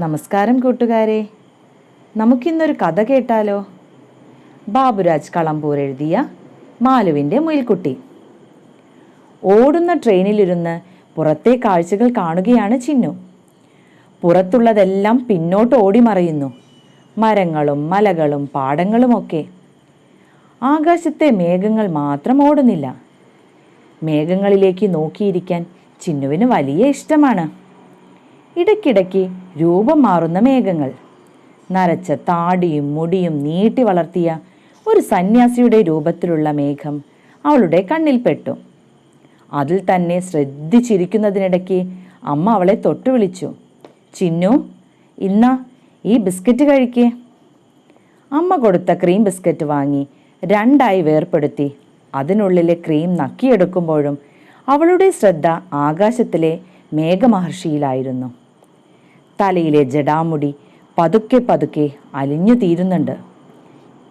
നമസ്കാരം കൂട്ടുകാരെ. നമുക്കിന്നൊരു കഥ കേട്ടാലോ? ബാബുരാജ് കളമ്പൂർ എഴുതിയ മാലുവിന്റെ മുയിൽക്കുട്ടി. ഓടുന്ന ട്രെയിനിലിരുന്ന് പുറത്തെ കാഴ്ചകൾ കാണുകയാണ് ചിന്നു. പുറത്തുള്ളതെല്ലാം പിന്നോട്ട് ഓടിമറയുന്നു. മരങ്ങളും മലകളും പാടങ്ങളുമൊക്കെ ആകാശത്തെ മേഘങ്ങൾ മാത്രം ഓടുന്നില്ല. മേഘങ്ങളിലേക്ക് നോക്കിയിരിക്കാൻ ചിന്നുവിന് വലിയ ഇഷ്ടമാണ്. ഇടയ്ക്കിടയ്ക്ക് രൂപം മാറുന്ന മേഘങ്ങൾ. നരച്ച താടിയും മുടിയും നീട്ടി വളർത്തിയ ഒരു സന്യാസിയുടെ രൂപത്തിലുള്ള മേഘം അവളുടെ കണ്ണിൽപ്പെട്ടു അതിൽ തന്നെ ശ്രദ്ധിച്ചിരിക്കുന്നതിനിടയ്ക്ക് അമ്മ അവളെ തൊട്ടു വിളിച്ചു. ചിന്നു ഇന്ന ഈ ബിസ്ക്കറ്റ് കഴിക്കേ. അമ്മ കൊടുത്ത ക്രീം ബിസ്ക്കറ്റ് വാങ്ങി രണ്ടായി വേർപ്പെടുത്തി. അതിനുള്ളിലെ ക്രീം നക്കിയെടുക്കുമ്പോഴും അവളുടെ ശ്രദ്ധ ആകാശത്തിലെ മേഘമഹർഷിയിലായിരുന്നു. തലയിലെ ജടാമുടി പതുക്കെ പതുക്കെ അലിഞ്ഞു തീരുന്നുണ്ട്.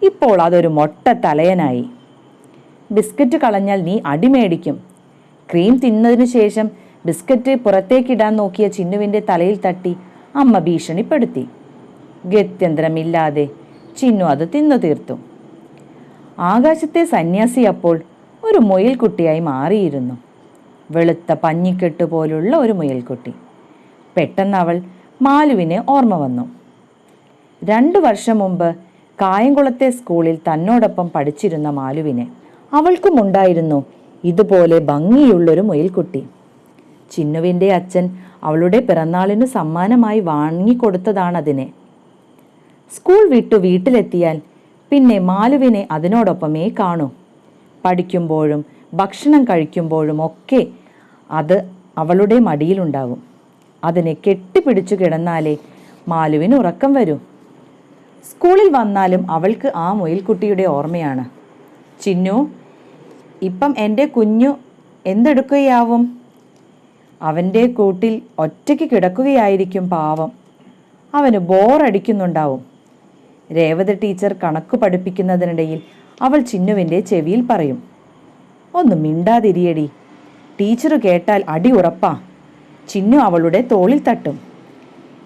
ഇപ്പോൾ അതൊരു മൊട്ട തലയനായി. ബിസ്ക്കറ്റ് കളഞ്ഞാൽ നീ അടിമേടിക്കും ക്രീം തിന്നതിനു ശേഷം ബിസ്ക്കറ്റ് പുറത്തേക്കിടാൻ നോക്കിയ ചിന്നുവിന്റെ തലയിൽ തട്ടി അമ്മ ഭീഷണിപ്പെടുത്തി. ഗത്യന്തരമില്ലാതെ ചിന്നു അത് തിന്നു തീർത്തു. ആകാശത്തെ സന്യാസി അപ്പോൾ ഒരു മുയൽക്കുട്ടിയായി മാറിയിരുന്നു. വെളുത്ത പഞ്ഞിക്കെട്ട് പോലുള്ള ഒരു മുയൽക്കുട്ടി. പെട്ടെന്ന് അവൾ മാലുവിനെ ഓർമ്മ വന്നു. രണ്ടു വർഷം മുമ്പ് കായംകുളത്തെ സ്കൂളിൽ തന്നോടൊപ്പം പഠിച്ചിരുന്ന മാലുവിനെ അവൾക്കുമുണ്ടായിരുന്നു ഇതുപോലെ ഭംഗിയുള്ളൊരു മുയൽക്കുട്ടി. ചിന്നുവിന്റെ അച്ഛൻ അവളുടെ പിറന്നാളിനു സമ്മാനമായി വാങ്ങിക്കൊടുത്തതാണതിനെ. സ്കൂൾ വിട്ടു വീട്ടിലെത്തിയാൽ പിന്നെ മാലുവിനെ അതിനോടൊപ്പമേ കാണൂ. പഠിക്കുമ്പോഴും ഭക്ഷണം കഴിക്കുമ്പോഴും ഒക്കെ അത് അവളുടെ മടിയിലുണ്ടാകും അതിനെ കെട്ടിപ്പിടിച്ചു കിടന്നാലേ മാലുവിന് ഉറക്കം വരൂ. സ്കൂളിൽ വന്നാലും അവൾക്ക് ആ മുയൽക്കുട്ടിയുടെ ഓർമ്മയാണ്. ചിന്നു ഇപ്പം എന്റെ കുഞ്ഞു എന്തെടുക്കുകയാവും? അവന്റെ കൂട്ടിൽ ഒറ്റയ്ക്ക് കിടക്കുകയായിരിക്കും പാവം. അവന് ബോറടിക്കുന്നുണ്ടാവും. രേവതി ടീച്ചർ കണക്ക് പഠിപ്പിക്കുന്നതിനിടയിൽ അവൾ ചിന്നുവിന്റെ ചെവിയിൽ പറയും ഒന്ന് മിണ്ടാതിരിയടി. ടീച്ചർ കേട്ടാൽ അടി ഉറപ്പാ. ചിന്നു അവളുടെ തോളിൽ തട്ടും.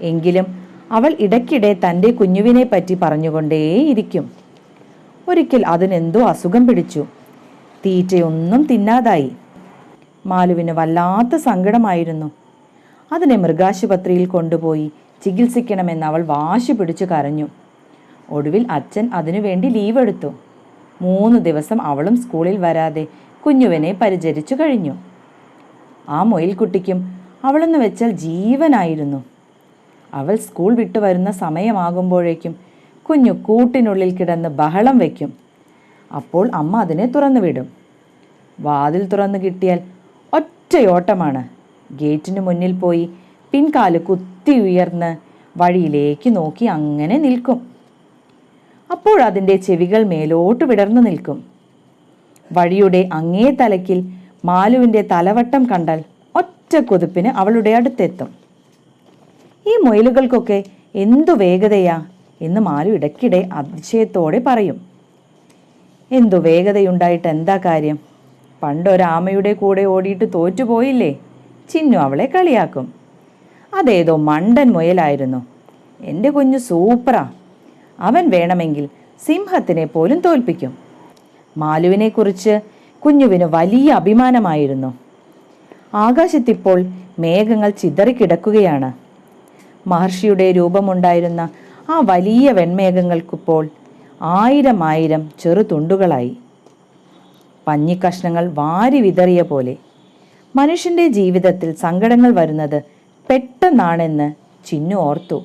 എങ്കിലും അവൾ ഇടയ്ക്കിടെ തന്റെ കുഞ്ഞുവിനെ പറ്റി പറഞ്ഞുകൊണ്ടേയിരിക്കും. ഒരിക്കൽ അതിനെന്തോ അസുഖം പിടിച്ചു. തീറ്റയൊന്നും തിന്നാതായി. മാലുവിന് വല്ലാത്ത സങ്കടമായിരുന്നു. അതിനെ മൃഗാശുപത്രിയിൽ കൊണ്ടുപോയി ചികിത്സിക്കണമെന്ന് അവൾ വാശി പിടിച്ചു കരഞ്ഞു. ഒടുവിൽ അച്ഛൻ അതിനുവേണ്ടി ലീവ് എടുത്തു. മൂന്ന് ദിവസം അവളും സ്കൂളിൽ വരാതെ കുഞ്ഞുവിനെ പരിചരിച്ചു കഴിഞ്ഞു. ആ മൊയിൽക്കുട്ടിക്കും അവളെന്ന് വെച്ചാൽ ജീവനായിരുന്നു. അവൾ സ്കൂൾ വിട്ടു വരുന്ന സമയമാകുമ്പോഴേക്കും കുഞ്ഞു കൂട്ടിനുള്ളിൽ കിടന്ന് ബഹളം വയ്ക്കും അപ്പോൾ അമ്മ അതിനെ തുറന്നു വിടും വാതിൽ തുറന്നു കിട്ടിയാൽ ഒറ്റയോട്ടമാണ്. ഗേറ്റിന് മുന്നിൽ പോയി പിൻകാൽ കുത്തി ഉയർന്ന് വഴിയിലേക്ക് നോക്കി അങ്ങനെ നിൽക്കും. അപ്പോഴതിന്റെ ചെവികൾ മേലോട്ട് വിടർന്നു നിൽക്കും. വഴിയുടെ അങ്ങേ തലയ്ക്കിൽ മാലുവിന്റെ തലവട്ടം കണ്ടാൽ ഒറ്റ കൊതുപ്പിന് അവളുടെ അടുത്തെത്തും. ഈ മുയലുകൾക്കൊക്കെ എന്തു വേഗതയാ എന്ന് മാലു ഇടയ്ക്കിടെ അതിശയത്തോടെ പറയും. എന്തു വേഗതയുണ്ടായിട്ട് എന്താ കാര്യം? പണ്ടൊരാമയുടെ കൂടെ ഓടിയിട്ട് തോറ്റുപോയില്ലേ? ചിന്നു അവളെ കളിയാക്കും. അതേതോ മണ്ടൻ മുയലായിരുന്നു. എന്റെ കുഞ്ഞു സൂപ്പറാ. അവൻ വേണമെങ്കിൽ സിംഹത്തിനെ പോലും തോൽപ്പിക്കും. മാലുവിനെക്കുറിച്ച് കുഞ്ഞുവിന് വലിയ അഭിമാനമായിരുന്നു. ആകാശത്തിപ്പോൾ മേഘങ്ങൾ ചിതറിക്കിടക്കുകയാണ്. മഹർഷിയുടെ രൂപമുണ്ടായിരുന്ന ആ വലിയ വെൺമേഘങ്ങൾക്കിപ്പോൾ ആയിരം ആയിരം ചെറുതുണ്ടുകളായി പഞ്ഞിക്കഷ്ണങ്ങൾ വാരി വിതറിയ പോലെ. മനുഷ്യന്റെ ജീവിതത്തിൽ സങ്കടങ്ങൾ വരുന്നത് പെട്ടെന്നാണെന്ന് ചിന്നു ഓർത്തു.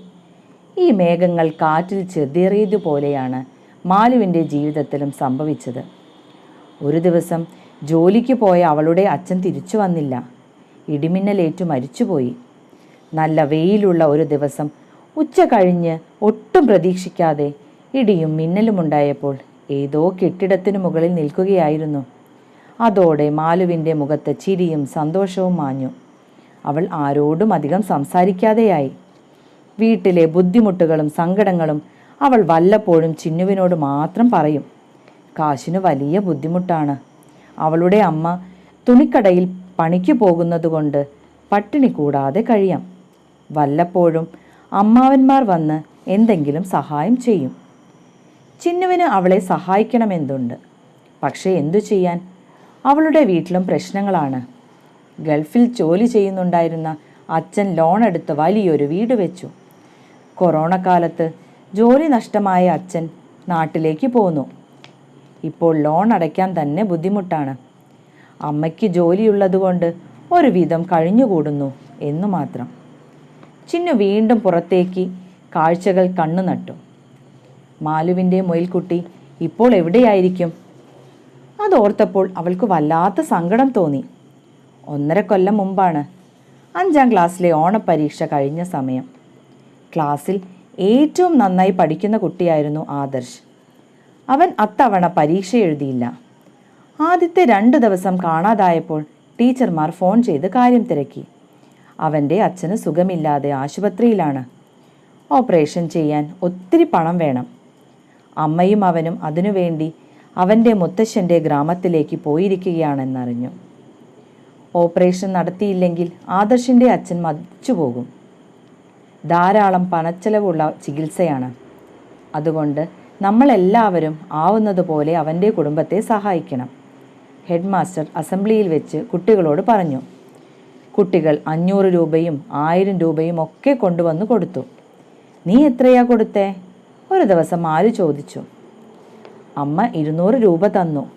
ഈ മേഘങ്ങൾ കാറ്റിൽ ചെതിറിയതുപോലെയാണ് മാലുവിന്റെ ജീവിതത്തിലും സംഭവിച്ചത്. ഒരു ദിവസം ജോലിക്ക് പോയ അവളുടെ അച്ഛൻ തിരിച്ചു വന്നില്ല. ഇടിമിന്നലേറ്റു മരിച്ചുപോയി നല്ല വെയിലുള്ള ഒരു ദിവസം ഉച്ച കഴിഞ്ഞ് ഒട്ടും പ്രതീക്ഷിക്കാതെ ഇടിയും മിന്നലും ഉണ്ടായപ്പോൾ ഏതോ കെട്ടിടത്തിനു മുകളിൽ നിൽക്കുകയായിരുന്നു. അതോടെ മാലുവിന്റെ മുഖത്ത് ചിരിയും സന്തോഷവും മാഞ്ഞു. അവൾ ആരോടും അധികം സംസാരിക്കാതെയായി. വീട്ടിലെ ബുദ്ധിമുട്ടുകളും സങ്കടങ്ങളും അവൾ വല്ലപ്പോഴും ചിന്നുവിനോട് മാത്രം പറയും. കാശിന് വലിയ ബുദ്ധിമുട്ടാണ്. അവളുടെ അമ്മ തുണിക്കടയിൽ പണിക്ക് പോകുന്നതുകൊണ്ട് പട്ടിണി കൂടാതെ കഴിയാം. വല്ലപ്പോഴും അമ്മാവന്മാർ വന്ന് എന്തെങ്കിലും സഹായം ചെയ്യും. ചിന്നുവിന് അവളെ സഹായിക്കണമെന്നുണ്ട് പക്ഷേ എന്തു ചെയ്യാൻ? അവളുടെ വീട്ടിലും പ്രശ്നങ്ങളാണ്. ഗൾഫിൽ ജോലി ചെയ്യുന്നുണ്ടായിരുന്ന അച്ഛൻ ലോൺ എടുത്ത് വലിയൊരു വീട് വെച്ചു. കൊറോണ കാലത്ത് ജോലി നഷ്ടമായ അച്ഛൻ നാട്ടിലേക്ക് പോന്നു. ഇപ്പോൾ ലോൺ അടയ്ക്കാൻ തന്നെ ബുദ്ധിമുട്ടാണ്. അമ്മയ്ക്ക് ജോലിയുള്ളതുകൊണ്ട് ഒരുവിധം കഴിഞ്ഞുകൂടുന്നു എന്നു മാത്രം. ചിന്നു വീണ്ടും പുറത്തേക്ക് കാഴ്ചകൾ കണ്ണു നട്ടു. മാലുവിന്റെ മുയൽക്കുട്ടി ഇപ്പോൾ എവിടെയായിരിക്കും? അതോർത്തപ്പോൾ അവൾക്ക് വല്ലാത്ത സങ്കടം തോന്നി. ഒന്നര കൊല്ലം മുമ്പാണ് അഞ്ചാം ക്ലാസ്സിലെ ഓണപരീക്ഷ കഴിഞ്ഞ സമയം. ക്ലാസ്സിൽ ഏറ്റവും നന്നായി പഠിക്കുന്ന കുട്ടിയായിരുന്നു ആദർശ്. അവൻ അത്തവണ പരീക്ഷ എഴുതിയില്ല. ആദ്യത്തെ രണ്ടു ദിവസം കാണാതായപ്പോൾ ടീച്ചർമാർ ഫോൺ ചെയ്ത് കാര്യം തിരക്കി. അവന്റെ അച്ഛന് സുഖമില്ലാതെ ആശുപത്രിയിലാണ്. ഓപ്പറേഷൻ ചെയ്യാൻ ഒത്തിരി പണം വേണം. അമ്മയും അവനും അതിനുവേണ്ടി അവന്റെ മുത്തശ്ശന്റെ ഗ്രാമത്തിലേക്ക് പോയിരിക്കുകയാണെന്നറിഞ്ഞു. ഓപ്പറേഷൻ നടത്തിയില്ലെങ്കിൽ ആദർശിന്റെ അച്ഛൻ മരിച്ചുപോകും. ധാരാളം പണച്ചെലവുള്ള ചികിത്സയാണ്. അതുകൊണ്ട് നമ്മളെല്ലാവരും ആവുന്നതുപോലെ അവന്റെ കുടുംബത്തെ സഹായിക്കണം. ഹെഡ് മാസ്റ്റർ അസംബ്ലിയിൽ വെച്ച് കുട്ടികളോട് പറഞ്ഞു. കുട്ടികൾ അഞ്ഞൂറ് രൂപയും ആയിരം രൂപയും ഒക്കെ കൊണ്ടുവന്ന് കൊടുത്തു. നീ എത്രയാ കൊടുത്തേ? ഒരു ദിവസം ആര് ചോദിച്ചു. അമ്മ ഇരുന്നൂറ് രൂപ തന്നു.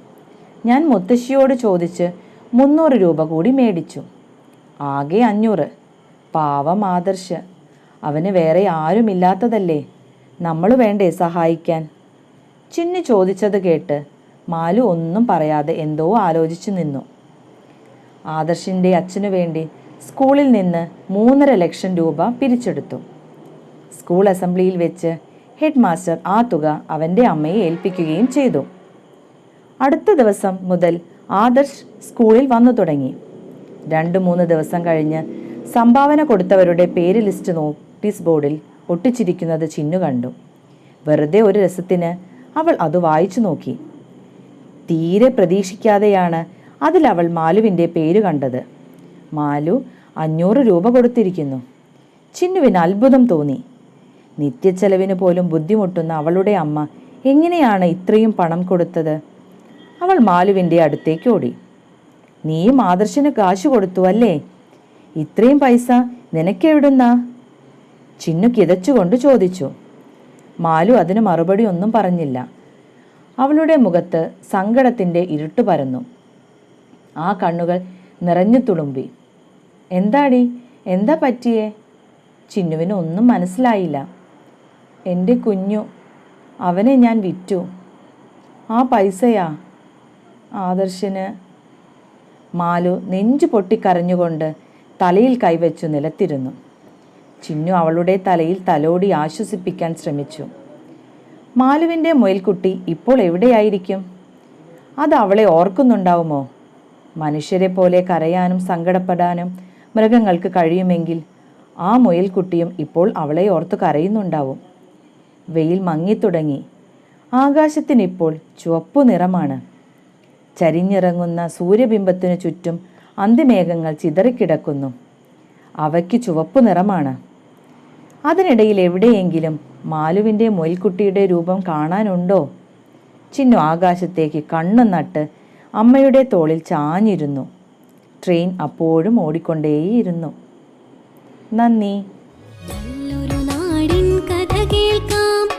ഞാൻ മുത്തശ്ശിയോട് ചോദിച്ച് മുന്നൂറ് രൂപ കൂടി മേടിച്ചു. ആകെ അഞ്ഞൂറ്. പാവം ആദർശ്. അവന് വേറെ ആരുമില്ലാത്തതല്ലേ? നമ്മൾ വേണ്ടേ സഹായിക്കാൻ? ചിന്നു ചോദിച്ചത് കേട്ട് മാലു ഒന്നും പറയാതെ എന്തോ ആലോചിച്ചു നിന്നു. ആദർശിന്റെ അച്ഛനു വേണ്ടി സ്കൂളിൽ നിന്ന് മൂന്നര ലക്ഷം രൂപ പിരിച്ചെടുത്തു. സ്കൂൾ അസംബ്ലിയിൽ വെച്ച് ഹെഡ് മാസ്റ്റർ ആ തുക അവന്റെ അമ്മയെ ഏൽപ്പിക്കുകയും ചെയ്തു. അടുത്ത ദിവസം മുതൽ ആദർശ് സ്കൂളിൽ വന്നു തുടങ്ങി. രണ്ട് മൂന്ന് ദിവസം കഴിഞ്ഞ് സംഭാവന കൊടുത്തവരുടെ പേര് ലിസ്റ്റ് നോട്ടീസ് ബോർഡിൽ ഒട്ടിച്ചിരിക്കുന്നത് ചിന്നു കണ്ടു. വെറുതെ ഒരു രസത്തിന് അവൾ അത് വായിച്ചു നോക്കി. തീരെ പ്രതീക്ഷിക്കാതെയാണ് അതിലവൾ മാലുവിന്റെ പേര് കണ്ടത്. മാലു അഞ്ഞൂറ് രൂപ കൊടുത്തിരിക്കുന്നു. ചിന്നുവിന് അത്ഭുതം തോന്നി. നിത്യച്ചെലവിന് പോലും ബുദ്ധിമുട്ടുന്ന അവളുടെ അമ്മ എങ്ങനെയാണ് ഇത്രയും പണം കൊടുത്തത്? അവൾ മാലുവിന്റെ അടുത്തേക്ക് ഓടി. നീയും ആദർശന് കാശ് കൊടുത്തു അല്ലേ? ഇത്രയും പൈസ നിനക്കെവിടുന്നാ? ചിന്നു കിതച്ചുകൊണ്ട് ചോദിച്ചു. മാലു അതിന് മറുപടി ഒന്നും പറഞ്ഞില്ല. അവളുടെ മുഖത്ത് സങ്കടത്തിന്റെ ഇരുട്ട് പരന്നു. ആ കണ്ണുകൾ നിറഞ്ഞു തുളുമ്പി. എന്താടി? എന്താ പറ്റിയേ? ചിന്നുവിന് ഒന്നും മനസ്സിലായില്ല. എന്റെ കുഞ്ഞു അവനെ ഞാൻ വിറ്റു. ആ പൈസയാ? ആദർശന് മാലു നെഞ്ചു പൊട്ടിക്കരഞ്ഞുകൊണ്ട് തലയിൽ കൈവച്ചു നിലത്തിരുന്നു. ചിന്നു അവളുടെ തലയിൽ തലോടി ആശ്വസിപ്പിക്കാൻ ശ്രമിച്ചു. മാലുവിന്റെ മുയൽക്കുട്ടി ഇപ്പോൾ എവിടെയായിരിക്കും? അത് അവളെ ഓർക്കുന്നുണ്ടാവുമോ? മനുഷ്യരെ പോലെ കരയാനും സങ്കടപ്പെടാനും മൃഗങ്ങൾക്ക് കഴിയുമെങ്കിൽ ആ മുയൽക്കുട്ടിയും ഇപ്പോൾ അവളെ ഓർത്ത് കരയുന്നുണ്ടാവും. വെയിൽ മങ്ങിത്തുടങ്ങി. ആകാശത്തിനിപ്പോൾ ചുവപ്പു നിറമാണ്. ചരിഞ്ഞിറങ്ങുന്ന സൂര്യബിംബത്തിനു ചുറ്റും അന്തിമേഘങ്ങൾ ചിതറിക്കിടക്കുന്നു. അവയ്ക്ക് ചുവപ്പു നിറമാണ്. അതിനിടയിൽ എവിടെയെങ്കിലും മാലുവിന്റെ മൊയിൽക്കുട്ടിയുടെ രൂപം കാണാനുണ്ടോ? ചിന്നു ആകാശത്തേക്ക് കണ്ണു നട്ട് അമ്മയുടെ തോളിൽ ചാഞ്ഞിരുന്നു. ട്രെയിൻ അപ്പോഴും ഓടിക്കൊണ്ടേയിരുന്നു. നന്ദി. നല്ലൊരു നാടിൻ കഥ കേൾക്കാം.